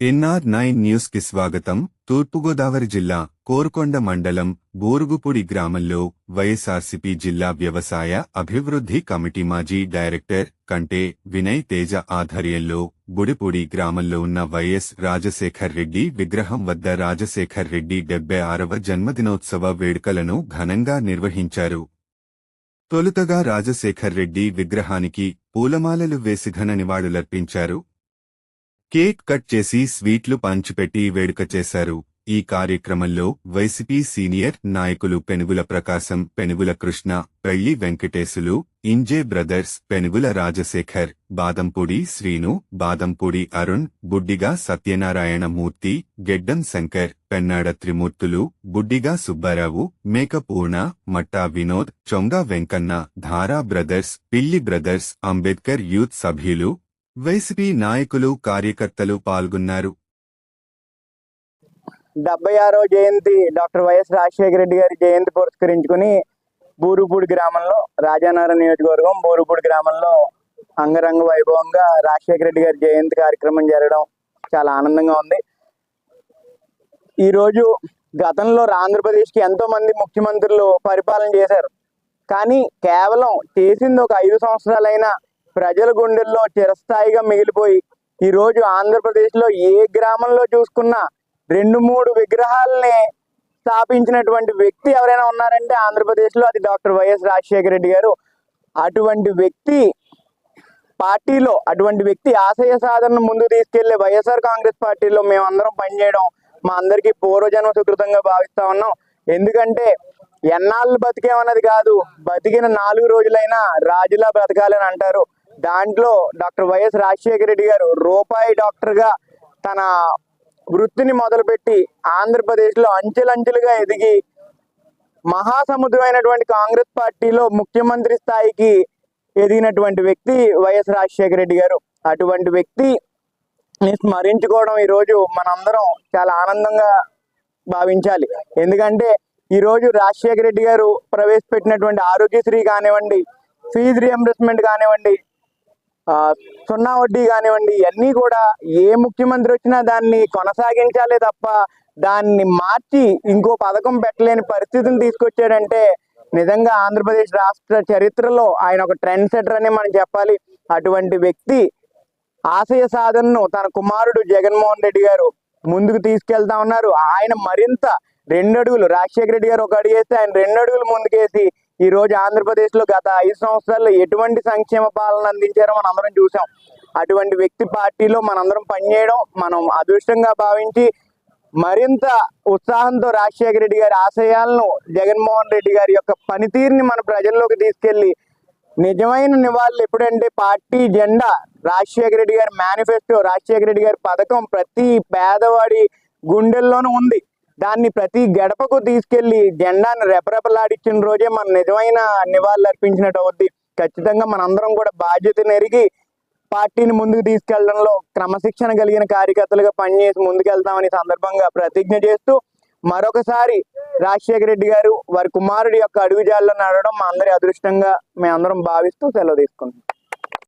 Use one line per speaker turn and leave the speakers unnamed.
NR nine న్యూస్కి స్వాగతం. తూర్పుగోదావరి జిల్లా కోరుకొండ మండలం బోరుగుపూడి గ్రామంలో వైఎస్ఆర్సీపీ జిల్లా వ్యవసాయ అభివృద్ధి కమిటీ మాజీ డైరెక్టర్ కంటే వినయ్ తేజ ఆధ్వర్యంలో బుడిపూడి గ్రామంలో ఉన్న వైఎస్ రాజశేఖర్ రెడ్డి విగ్రహం వద్ద రాజశేఖర్ రెడ్డి డెబ్బై ఆరవ జన్మదినోత్సవ వేడుకలను ఘనంగా నిర్వహించారు. తొలుతగా రాజశేఖర్ రెడ్డి విగ్రహానికి పూలమాలలు వేసి ఘన నివాళులర్పించారు. కేక్ కట్ చేసి స్వీట్లు పంచిపెట్టి వేడుక చేశారు. ఈ కార్యక్రమంలో వైసీపీ సీనియర్ నాయకులు పెనుగుల Prakasam Penugula Krishna Pelli Venkateshulu Inje brothers Penugula Rajasekhar Badampudi Srinu Badampudi Arun Buddiga Satyanarayana Murthy Geddam Shankar Pennada Trimurthulu Buddiga Subbarao Mekapurna Matta Vinod Chonga Venkanna Dhara brothers Pilli brothers Ambedkar youth సభ్యులు YCP నాయకులు కార్యకర్తలు పాల్గొన్నారు.
డెబ్బై ఆరో జయంతి doctor YS Rajasekhara Reddy గారి జయంతి పురస్కరించుకుని బూరుపూడి గ్రామంలో రాజానగరం నియోజకవర్గం బూరుపూడి గ్రామంలో అంగరంగ వైభవంగా రాజశేఖర రెడ్డి గారి జయంతి కార్యక్రమం జరగడం చాలా ఆనందంగా ఉంది. ఈరోజు గతంలో ఆంధ్రప్రదేశ్కి ఎంతో మంది ముఖ్యమంత్రులు పరిపాలన చేశారు. కానీ కేవలం చేసింది ఒక ఐదు సంవత్సరాలైనా ప్రజల గుండెల్లో చిరస్థాయిగా మిగిలిపోయి ఈరోజు ఆంధ్రప్రదేశ్లో ఏ గ్రామంలో చూసుకున్నా రెండు మూడు విగ్రహాలని స్థాపించినటువంటి వ్యక్తి ఎవరైనా ఉన్నారంటే ఆంధ్రప్రదేశ్లో అది డాక్టర్ వైఎస్ రాజశేఖర రెడ్డి గారు. అటువంటి వ్యక్తి పార్టీలో అటువంటి వ్యక్తి ఆశయ సాధనను ముందు తీసుకెళ్ళే వైఎస్ఆర్ కాంగ్రెస్ పార్టీలో మేమందరం పనిచేయడం మా అందరికీ పూర్వజన్మ సుకృతంగా భావిస్తా ఉన్నాం. ఎందుకంటే ఎన్నాళ్ళు బతికేమన్నది కాదు బతికిన నాలుగు రోజులైనా రాజులా బ్రతకాలని అంటారు. దాంట్లో డాక్టర్ వైఎస్ రాజశేఖర రెడ్డి గారు రూపాయి డాక్టర్గా తన వృత్తిని మొదలుపెట్టి ఆంధ్రప్రదేశ్లో అంచెలంచెలుగా ఎదిగి మహాసముద్రమైనటువంటి కాంగ్రెస్ పార్టీలో ముఖ్యమంత్రి స్థాయికి ఎదిగినటువంటి వ్యక్తి వైఎస్ రాజశేఖర రెడ్డి గారు. అటువంటి వ్యక్తి స్మరించుకోవడం ఈరోజు మనందరం చాలా ఆనందంగా భావించాలి. ఎందుకంటే ఈరోజు రాజశేఖర రెడ్డి గారు ప్రవేశపెట్టినటువంటి ఆరోగ్యశ్రీ కానివ్వండి ఫీజు రియంబర్స్మెంట్ కానివ్వండి సున్నా వడ్డీ కానివ్వండి ఇవన్నీ కూడా ఏ ముఖ్యమంత్రి వచ్చినా దాన్ని కొనసాగించాలే తప్ప దాన్ని మార్చి ఇంకో పథకం పెట్టలేని పరిస్థితిని తీసుకొచ్చాడంటే నిజంగా ఆంధ్రప్రదేశ్ రాష్ట్ర చరిత్రలో ఆయన ఒక ట్రెండ్ సెటర్ అని మనం చెప్పాలి. అటువంటి వ్యక్తి ఆశయ సాధనను తన కుమారుడు జగన్మోహన్ రెడ్డి గారు ముందుకు తీసుకెళ్తా ఉన్నారు. ఆయన మరింత రెండు అడుగులు రాజశేఖర రెడ్డి గారు ఒక అడుగు వేస్తే ఆయన రెండు అడుగులు ముందుకేసి ఈ రోజు ఆంధ్రప్రదేశ్లో గత ఐదు సంవత్సరాల్లో ఎటువంటి సంక్షేమ పాలన అందించారో మనం అందరం చూసాం. అటువంటి వ్యక్తి పార్టీలో మనందరం పనిచేయడం మనం అదృష్టంగా భావించి మరింత ఉత్సాహంతో రాజశేఖర రెడ్డి గారి ఆశయాలను జగన్మోహన్ రెడ్డి గారి యొక్క పనితీరుని మన ప్రజల్లోకి తీసుకెళ్ళి నిజమైన నివాళులు ఎప్పుడంటే పార్టీ జెండా రాజశేఖర రెడ్డి గారి మేనిఫెస్టో రాజశేఖర రెడ్డి గారి పథకం ప్రతి పేదవాడి గుండెల్లోనూ ఉంది. దాన్ని ప్రతి గడపకు తీసుకెళ్ళి జెండాను రెపరెపలాడించిన రోజే మన నిజమైన నివాళులు అర్పించినట్టు అవుద్ది. ఖచ్చితంగా మనందరం కూడా బాధ్యత ఎరిగి పార్టీని ముందుకు తీసుకెళ్ళడంలో క్రమశిక్షణ కలిగిన కార్యకర్తలుగా పనిచేసి ముందుకెళ్తామని సందర్భంగా ప్రతిజ్ఞ చేస్తూ మరొకసారి రాజశేఖర రెడ్డి గారు వారి కుమారుడి యొక్క అడుగుజాల్లో నడవడం మా అందరి అదృష్టంగా మేమందరం భావిస్తూ సెలవు తీసుకుంటున్నాం.